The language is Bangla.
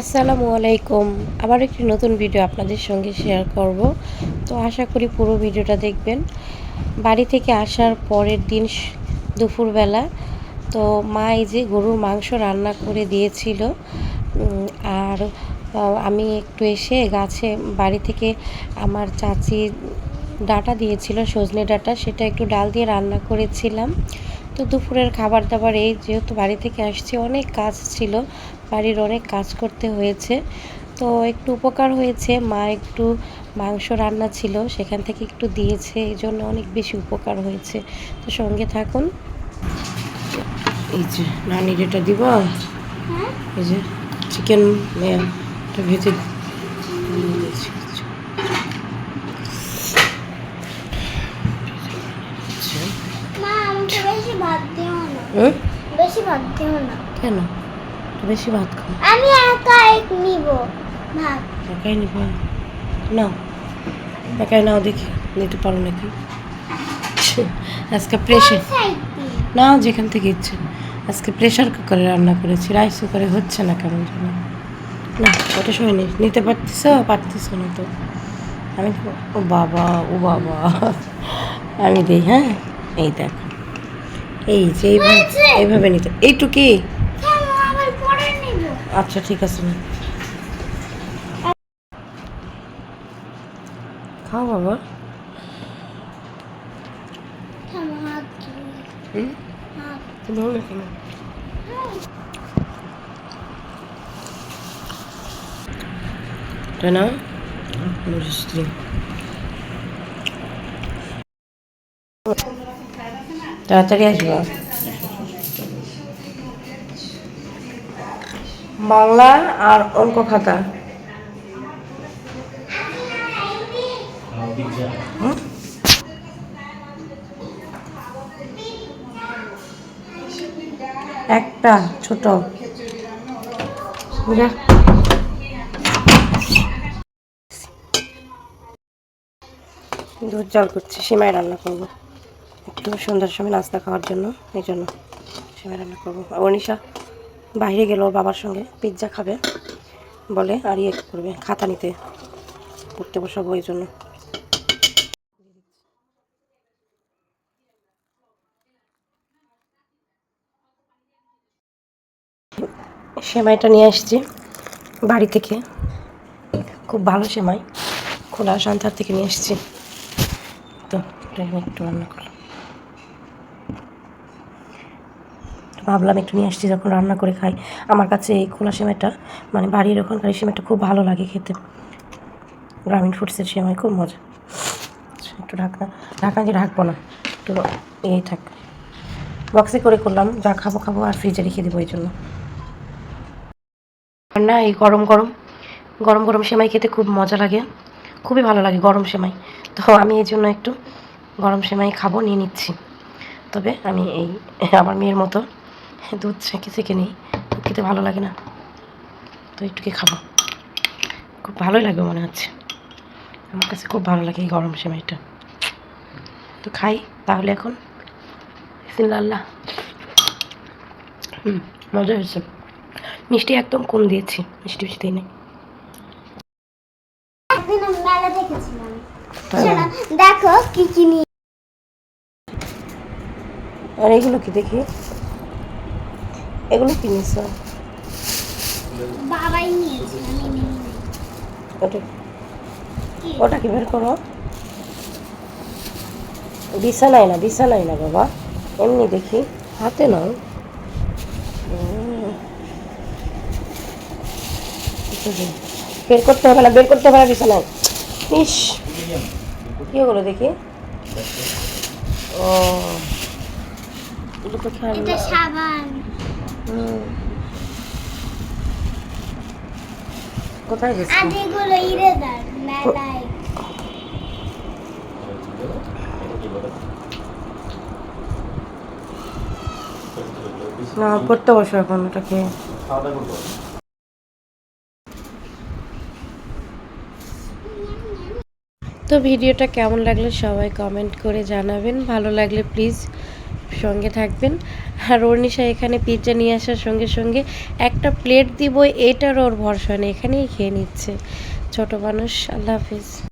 আসসালামু আলাইকুম। আবার একটি নতুন ভিডিও আপনাদের সঙ্গে শেয়ার করব। তো আশা করি পুরো ভিডিওটা দেখবেন। বাড়ি থেকে আসার পরের দিন দুপুরবেলা। তো মা এই যে গরুর মাংস রান্না করে দিয়েছিল। আর আমি একটু এসে গাছে, বাড়ি থেকে আমার চাচি ডাটা দিয়েছিল, সজনে ডাটা। সেটা একটু ডাল দিয়ে রান্না করেছিলাম। তো দুপুরের খাবার দাবার এই যেহেতু বাড়ি থেকে আসছি অনেক কাজ ছিল বাড়ির অনেক কাজ করতে হয়েছে। তো একটু উপকার হয়েছে মা একটু মাংস রান্না ছিল সেখান থেকে একটু দিয়েছে এই জন্য অনেক বেশি উপকার হয়েছে। তো সঙ্গে থাকুন। এই যে নানি যেটা দিব এই যে চিকেন ভেজে দিয়েছি আচ্ছা মা আমাকে বেশি ভাত দিও না হুম বেশি ভাত দিও না। কেন? বেশি ভাত খাও। আমি একা এক নিব ভাত। একাই নিবা? নাও। একাই নাও দেখি নিতে পারো নাকি? আজকে প্রেশার নাও যেখান থেকে ইচ্ছে। আজকে প্রেশার কুকারে রান্না করেছি। রাইস কুকারে হচ্ছে না কেমন যেন না ওটা সময় নেই নিতে পারতিস পারতিস না তো। আমি ও বাবা ও বাবা। আমি দিই হ্যাঁ? এই দেখো। এই যে এইভাবে নিতে পরে নিব। আচ্ছা ঠিক আছে। না খাও বাবা। ভালো লাগে না। তাড়াতাড়ি আসবা বাংলা আর অঙ্ক খাতা? একটা ছোট। দুধ জল করছি সিমাই রান্না করব একটু সন্ধ্যার সময় নাস্তা খাওয়ার জন্য, এই জন্য সিমাই রান্না করব। অনিশা বাইরে গেল বাবার সঙ্গে, পিৎজা খাবে বলে, আর ইয়ে করবে, খাতা নিতে, পড়তে বসাবো এই জন্য। সেমাইটা নিয়ে আসছি বাড়ি থেকে। খুব ভালো সেমাই, খোলা সান্তার থেকে নিয়ে এসেছি তো একটু রান্না করলাম। ভাবলাম একটু নিয়ে আসছি যখন রান্না করে খাই। আমার কাছে এই খোলা সেমাইটা মানে বাড়ির ওখানকার এই সেমাইটা খুব ভালো লাগে খেতে। গ্রামীণ ফুডসের সেমাই খুব মজা। আচ্ছা, একটু ঢাকনা ঢাকনা দিয়ে ঢাকবো না একটু এই থাক। বক্সে করে করলাম যা খাব খাব আর ফ্রিজে রেখে দেবো এই জন্য। না এই গরম গরম গরম গরম সেমাই খেতে খুব মজা লাগে। খুবই ভালো লাগে গরম সেমাই। তো আমি এই জন্য একটু গরম সেমাই খাব নিয়ে নিচ্ছি। তবে আমি এই আমার মেয়ের মতো দুধ ছেঁকে ছেঁকে নিই। দুধ খেতে ভালো লাগে না। তো একটুকে খাব। খুব ভালোই লাগবে মনে হচ্ছে। আমার কাছে খুব ভালো লাগে এই গরম সেমাইটা তো খাই তাহলে এখন। বিসমিল্লাহ। হুম মজা হয়েছে। মিষ্টি একদম কম দিয়েছি। মিষ্টি বেশি দিই নাই দেখো কি কি নিয়ে আর এগুলো কি দেখি? এগুলো কি বাবাই নিয়েছে আমি ওটা কি? ওটা কি বের করো? বিছানায় না বিছানায় না বাবা। এমনি দেখি। হাতে নাও। বের করতে হবে না বের করতে হবে না বিছানায়। ইস কি ওগুলো দেখি? ও এটা সাবান। কোথায় গেছে? আর এগুলো ইরেদার মেলায়। না পড়তে বসো এখন ওটাকে। তো ভিডিওটা কেমন লাগল সবাই কমেন্ট করে জানাবেন। ভালো লাগলে প্লিজ সঙ্গে থাকবেন। আর অর্নিশা এখানে পিৎজা নিয়ে আসার সঙ্গে সঙ্গে একটা প্লেট দিব এটার ওর ভরসা নেই, এখানেই খেয়ে নিচ্ছে। ছোট মানুষ, আল্লাহ হাফিজ।